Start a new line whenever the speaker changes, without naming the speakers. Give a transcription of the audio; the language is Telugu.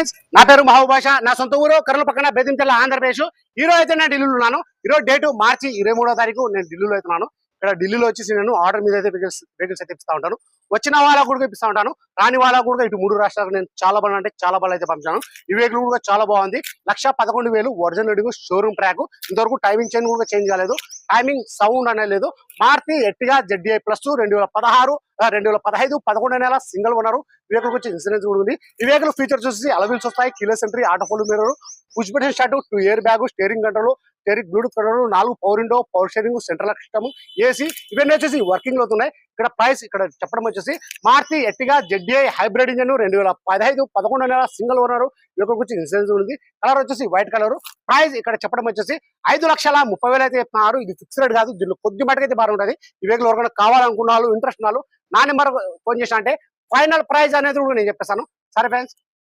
ఫ్రెండ్స్ నా పేరు మహాభాష నా సొంత ఊరు కర్నూలు పక్కన బెదింతల ఆంధ్రప్రదేశ్. ఈ రోజు అయితే నేను ఢిల్లీలో ఉన్నాను. ఈరోజు డేటు మార్చి ఇరవై మూడో తారీఖు నేను ఢిల్లీలో అవుతున్నాను ఇక్కడ ఢిల్లీలో వచ్చేసి నేను ఆర్డర్ మీద అయితే వెహికల్స్ వెహికల్స్ అయితే ఇస్తా ఉంటాను. వచ్చిన వాళ్ళకు కూడా ఇప్పిస్తా ఉంటాను. రాని వాళ్ళకు కూడా ఇటు మూడు రాష్ట్రాలకు నేను చాలా బాగా అంటే చాలా బాగా అయితే పంపించాను ఈ వెహికల్ కూడా చాలా బాగుంది. లక్ష పదకొండు వేలు ఒరిజినల్ అడుగు షోరూమ్ ట్రాక్ ఇంతవరకు టైమింగ్ చేంజ్ కూడా చేంజ్ కాలేదు. టైమింగ్ సౌండ్ అనేది లేదు. మార్తి ఎట్టిగా జెడ్డీఐ ప్లస్ రెండు వేల పదహారు రెండు వేల పదహైదు పదకొండు నెల సింగిల్ ఉన్నారు ఈ వెహికల్ వచ్చి ఇన్సూరెన్స్ కూడా ఉంది. ఈ వెహికల్ ఫీచర్స్ వచ్చి అలవిల్స్ వస్తాయి keyless entry auto fold mirror push button start two air bag steering control టెరిక్ Bluetooth colour నాలుగు power window power steering central system AC ఇవన్నీ వచ్చేసి వర్కింగ్లో ఉన్నాయి. ఇక్కడ ప్రైస్ ఇక్కడ చెప్పడం వచ్చేసి Maruti Ertiga ZDI hybrid engine రెండు వేల పదహైదు పదకొండు నెల సింగిల్ ఓనర్ వెహికల్ వచ్చి ఇన్సూరెన్స్ ఉంది. కలర్ వచ్చేసి వైట్ కలర్ ప్రైస్ ఇక్కడ చెప్పడం వచ్చేసి ఐదు లక్షల ముప్పై వేలు అయితే చెప్తున్నారు. ఇది ఫిక్స్ రేట్ కాదు దీనిలో కొద్ది మటుకు అయితే బాగుంటుంది ఈ వెహికల్ ఎవరికైనా కావాలనుకున్న వాళ్ళు ఇంట్రెస్ట్ ఉన్న నా నెంబర్ ఫోన్ చేసిన అంటే ఫైనల్ ప్రైస్ అనేది కూడా నేను చెప్పేస్తాను. సరే ఫ్రెండ్స్